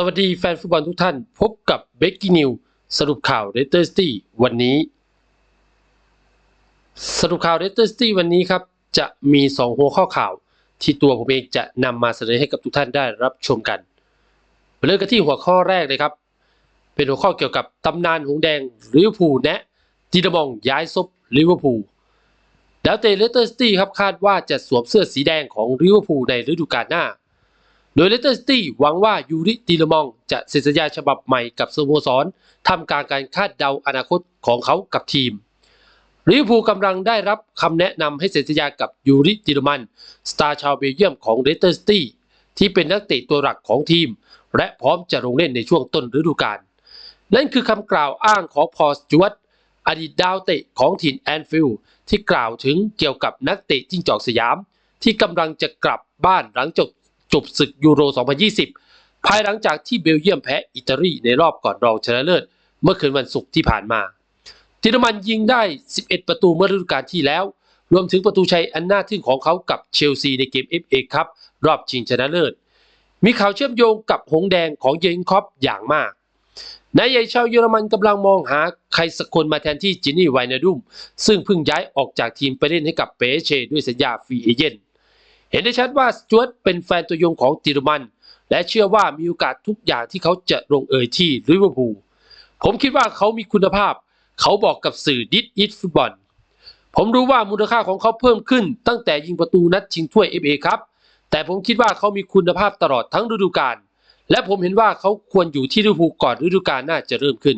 สวัสดีแฟนฟุตบอลทุกท่าน พบกับเบ k กี้นิวสรุปข่าวเรเตอร์สตี้วันนี้ สรุปข่าวเรเตอร์สตี้วันนี้ครับ จะมี 2 หัวข้อข่าว ที่ตัวผมเองจะนำมาเสนอให้กับทุกท่านได้รับชมกันเริ่มกันที่หัวข้อแรกเลยครับ เป็นหัวข้อเกี่ยวกับตำนานหงแดงลิเวอร์พูลแนะจีดมองย้ายซบลิเวอร์พูลดาวเตเลสเตอร์สตี้ครับคาดว่าจะสวมเสื้อสีแดงของลิเวอร์พูลในฤดูกาลหน้า โดยเลสเตอร์ซิตี้หวังว่ายูริตีลมองจะเซ็นสัญญาฉบับใหม่กับสโมสรทำการการคาดเดาอนาคตของเขากับทีมลิเวอร์พูลกำลังได้รับคำแนะนำให้เซ็นสัญญากับยูริติลมันสตาร์ชาวเบลเยียมของเลสเตอร์ซิตี้ที่เป็นนักเตะตัวหลักของทีม และพร้อมจะลงเล่นในช่วงต้นฤดูกาลนั่นคือคำกล่าวอ้างของพอสจวตอดีตดาวเตะของถิ่นแอนฟิลด์ที่กล่าวถึงเกี่ยวกับนักเตะจิ้งจอกสยาม ที่กำลังจะกลับบ้านหลังจบ จบศึกยูโร 2020 ภายหลังจากที่เบลเยียมแพ้อิตาลีในรอบก่อนรองชนะเลิศ เมื่อคืนวันศุกร์ที่ผ่านมาติรมันยิงได้ 11 ประตูเมื่อฤดูกาลที่แล้ว รวมถึงประตูชัยอันน่าทึ่งของเขากับเชลซีในเกม FA ครับรอบชิงชนะเลิศ มีข่าวเชื่อมโยงกับหงแดงของเยนคอปอย่างมากนายใหญ่ชาวเยอรมันกำลังมองหาใครสักคนมาแทนที่จินนี่ไวนาดุม ซึ่งเพิ่งย้ายออกจากทีมไปเล่นให้กับเปเชด้วยสัญญาฟรีเอเจนต์ เห็นได้ชัดว่าสจวตเป็นแฟนตัวยงของติรมัน และเชื่อว่ามีโอกาสทุกอย่างที่เขาจะลงเอยที่ลิเวอร์พูลผมคิดว่าเขามีคุณภาพ เขาบอกกับสื่อดิสอิทฟุตบอลผมรู้ว่ามูลค่าของเขาเพิ่มขึ้น ตั้งแต่ยิงประตูนัดชิงถ้วย FA ครับ แต่ผมคิดว่าเขามีคุณภาพตลอดทั้งฤดูกาลและผมเห็นว่าเขาควรอยู่ที่ลิเวอร์พูลก่อนฤดูกาลน่าจะเริ่มขึ้น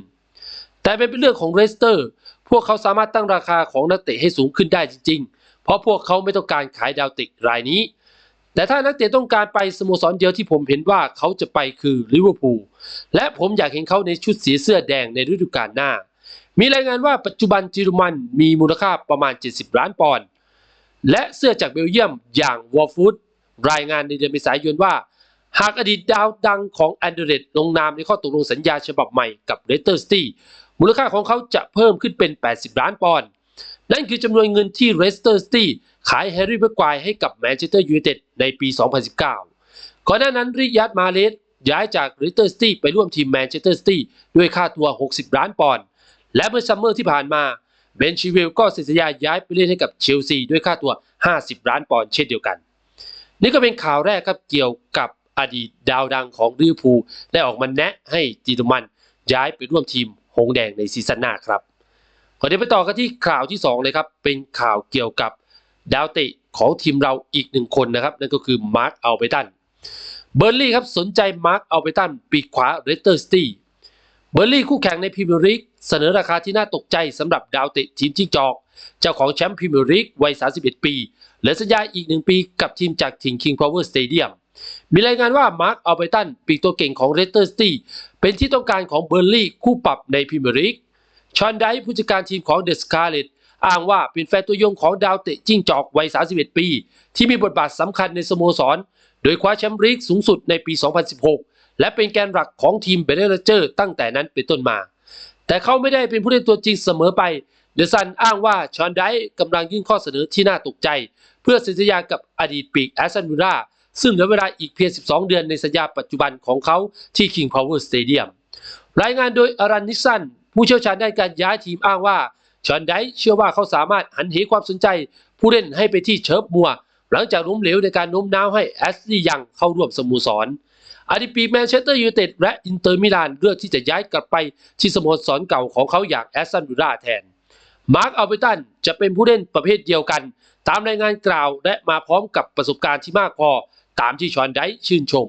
แต่เป็นเรื่องของเรสเตอร์ พวกเขาสามารถตั้งราคาของนักเตะให้สูงขึ้นได้จริง ๆ เพราะพวกเขาไม่ต้องการขายดาวเตะรายนี้ แต่ถ้านักเตะต้องการไปสโมสรเดียวที่ผมเห็นว่าเขาจะไปคือลิเวอร์พูลและผมอยากเห็นเขาในชุดสีเสื้อแดงในฤดูกาลหน้า มีรายงานว่าปัจจุบันจิรุมันมีมูลค่าประมาณ 70 ล้านปอนด์และเสื้อจากเบลเยียมอย่างวอลฟูดรายงานในเดือนเมษายนว่า หากอดีตดาวดังของแอนเดรตลงนามในข้อตกลงสัญญาฉบับใหม่กับเลสเตอร์ซิตี้มูลค่าของเขาจะเพิ่มขึ้นเป็น 80 ล้านปอนด์ นั่นคือจำนวนเงินที่เลสเตอร์ซิตี้ขายแฮร์รี่เบอร์ควายให้กับแมนเชสเตอร์ยูไนเต็ดในปี 2019 ก่อนหน้านั้นริยัดมาเลสย้ายจากเลสเตอร์ซิตี้ไปร่วมทีมแมนเชสเตอร์ซิตี้ด้วยค่าตัว 60 ล้านปอนด์ และเมื่อซัมเมอร์ที่ผ่านมาเบนชิเวลก็เซ็นสัญญาย้ายไปเล่นให้กับเชลซีด้วยค่าตัว 50 ล้านปอนด์เช่นเดียวกัน นี่ก็เป็นข่าวแรกครับเกี่ยวกับอดีตดาวดังของลิเวอร์พูลได้ออกมาแนะให้จีตุมันย้ายไปร่วมทีมหงแดงในซีซั่นหน้าครับ ขอเดี๋ยวไปต่อกันที่ข่าวที่ 2 เลยครับ เป็นข่าวเกี่ยวกับดาวเตะของทีมเราอีกหนึ่งคนนะครับ นั่นก็คือมาร์คอัลเบตันเบอร์ลี่ครับสนใจมาร์คอัลเบตันปีกขวาเรสเตอร์สตี้เบอร์ลี่คู่แข่งในพรีเมียร์ลีกเสนอราคาที่น่าตกใจสำหรับดาวเตะทีมจิ้งจอก เจ้าของแชมป์พรีเมียร์ลีกวัย 31 ปีเหลือสัญญาอีกหนึ่งปีกับทีมจากทีม King Power Stadium มีรายงานว่ามาร์คอัลเบตันปีกตัวเก่งของเรสเตอร์สตี้เป็นที่ต้องการของเบอร์ลี่คู่ปรับในพรีเมียร์ลีก ชอนไดผู้จัดการทีมของเดอะสการ์เลตอ้างว่าเป็นแฟนตัวยงของดาวเตะจิ้งจอกวัย 31 ปี ที่มีบทบาทสำคัญในสโมสร โดยคว้าแชมป์ลีกสูงสุดในปี 2016 และเป็นแกนหลักของทีมเบเนเจอร์ตั้งแต่นั้นเป็นต้นมา แต่เขาไม่ได้เป็นผู้เล่นตัวจริงเสมอไป เดอะซันอ้างว่าชอนไดกำลังยื่นข้อเสนอที่น่าตกใจ เพื่อสัญญากับอดีตปีกแอสตันวิลล่าซึ่งเหลือเวลาอีกเพียง 12 เดือนในสัญญาปัจจุบันของเขาที่ King Power Stadium รายงานโดยอารันนิสัน ผู้เชี่ยวชาญด้านการย้ายทีมอ้างว่าชอนไดเชื่อว่าเขาสามารถหันเหความสนใจ ผู้เล่นให้ไปที่เชิร์ฟมัว หลังจากล้มเหลวในการโน้มน้าวให้แอสลียังเข้าร่วมสโมสรอดีตปีแมนเชสเตอร์ยูไนเต็ดและอินเตอร์มิลานเลือกที่จะย้ายกลับไปที่สโมสรเก่าของเขาอย่างแอสตันวิลล่าแทน มาร์คอัลเบตันจะเป็นผู้เล่นประเภทเดียวกัน ตามรายงานกล่าวและมาพร้อมกับประสบการณ์ที่มากพอ ตามที่ชอนไดชื่นชม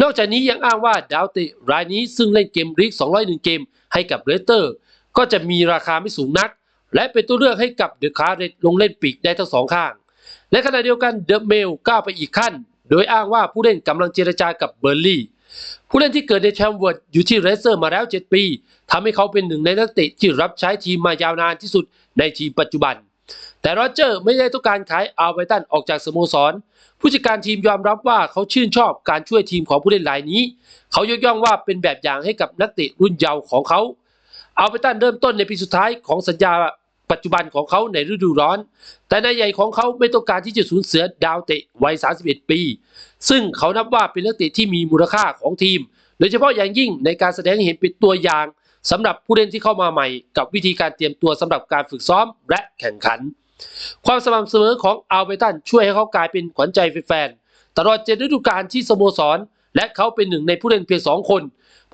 นอกจากนี้ยังอ้างว่าดาวเตะรายนี้ซึ่งเล่นเกมลีก 201 เกมให้กับเรสเตอร์ ก็จะมีราคาไม่สูงนัก และเป็นตัวเลือกให้กับเดอะคาร์เรตลงเล่นปีกได้ทั้งสองข้าง และขณะเดียวกันเดอะเมลก้าวไปอีกขั้น โดยอ้างว่าผู้เล่นกำลังเจรจากับเบอร์ลี่ผู้เล่นที่เกิดในแชมเวิร์ดอยู่ที่เรสเตอร์มาแล้ว 7 ปีทำให้เขาเป็นหนึ่งในนักเตะที่รับใช้ทีมมายาวนานที่สุดในทีมปัจจุบัน แต่โรเจอร์ไม่ได้ต้องการขายอัลเบตันออกจากสโมสร ผู้จัดการทีมยอมรับว่าเขาชื่นชอบการช่วยทีมของผู้เล่นรายนี้ เขายกย่องว่าเป็นแบบอย่างให้กับนักเตะรุ่นเยาว์ของเขาอัลเบตันเริ่มต้นในปีสุดท้ายของสัญญาปัจจุบันของเขาในฤดูร้อน แต่นายใหญ่ของเขาไม่ต้องการที่จะสูญเสียดาวเตะวัย 31 ปี ซึ่งเขานับว่าเป็นนักเตะที่มีมูลค่าของทีม โดยเฉพาะอย่างยิ่งในการแสดงเห็นเป็นตัวอย่าง สำหรับผู้เล่นที่เข้ามาใหม่ กับวิธีการเตรียมตัวสำหรับการฝึกซ้อมและแข่งขัน ความสม่ำเสมอของอัลเบตันช่วยให้เขากลายเป็นขวัญใจแฟนๆตลอดเจ็ดฤดูกาลที่สโมสร และเขาเป็นหนึ่งในผู้เล่นเพียงสองคน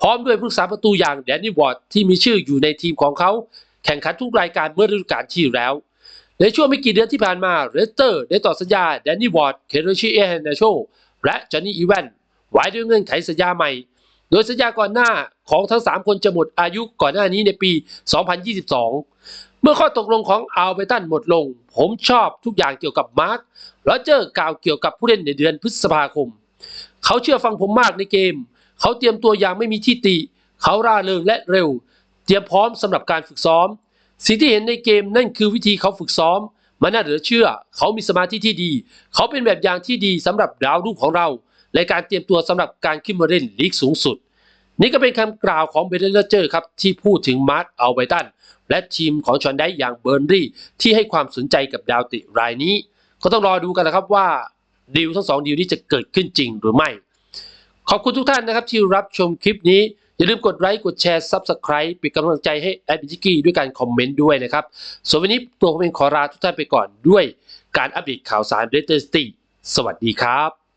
พร้อมด้วยผู้รักษาประตูอย่างแดนนี่วอร์ดที่มีชื่ออยู่ในทีมของเขา แข่งขันทุกรายการเมื่อฤดูกาลที่แล้วในช่วงไม่กี่เดือนที่ผ่านมาเรสเตอร์ได้ต่อสัญญาแดนนี่วอร์ดเคโรชิเอเฮนนาโชและจอห์นนี่อีแวนไว้ด้วยเงื่อนไขสัญญาใหม่ โดยสัญญาก่อนหน้าของทั้ง 3 คนจะหมดอายุก่อนหน้านี้ในปี 2022 เมื่อข้อตกลงของอัลเบตันหมดลง ผมชอบทุกอย่างเกี่ยวกับมาร์คโรเจอร์กล่าวเกี่ยวกับผู้เล่นในเดือนพฤษภาคม เขาเชื่อฟังผมมากในเกม เขาเตรียมตัวอย่างไม่มีที่ติ เขาร่าเริงและเร็ว เตรียมพร้อมสำหรับการฝึกซ้อม สิ่งที่เห็นในเกมนั่นคือวิธีเขาฝึกซ้อมมันน่าเหลือเชื่อ เขามีสมาธิที่ดี เขาเป็นแบบอย่างที่ดีสำหรับดาวรุ่งของเรา ในการเตรียมตัวสำหรับการขึ้นมาเล่นลีกสูงสุด นี่ก็เป็นคำกล่าวของเบรนเลเจอร์ครับที่พูดถึงมาร์คอัลไบตันและทีมของชอนได้อย่างเบิร์นรี่ที่ให้ความสนใจกับดาวติรายนี้ ก็ต้องรอดูกันนะครับว่าดีลทั้งสองดีลนี้จะเกิดขึ้นจริงหรือไม่ ขอบคุณทุกท่านนะครับที่รับชมคลิปนี้อย่าลืมกดไลค์ กดแชร์ Subscribe เป็นกำลังใจให้แอดมิจิกี้ด้วยการคอมเมนต์ด้วยนะครับ ส่วนวันนี้ตัวผมเองขอลาทุกท่านไปก่อนด้วยการอัปเดตข่าวสารเรตเตอร์สตีสวัสดีครับ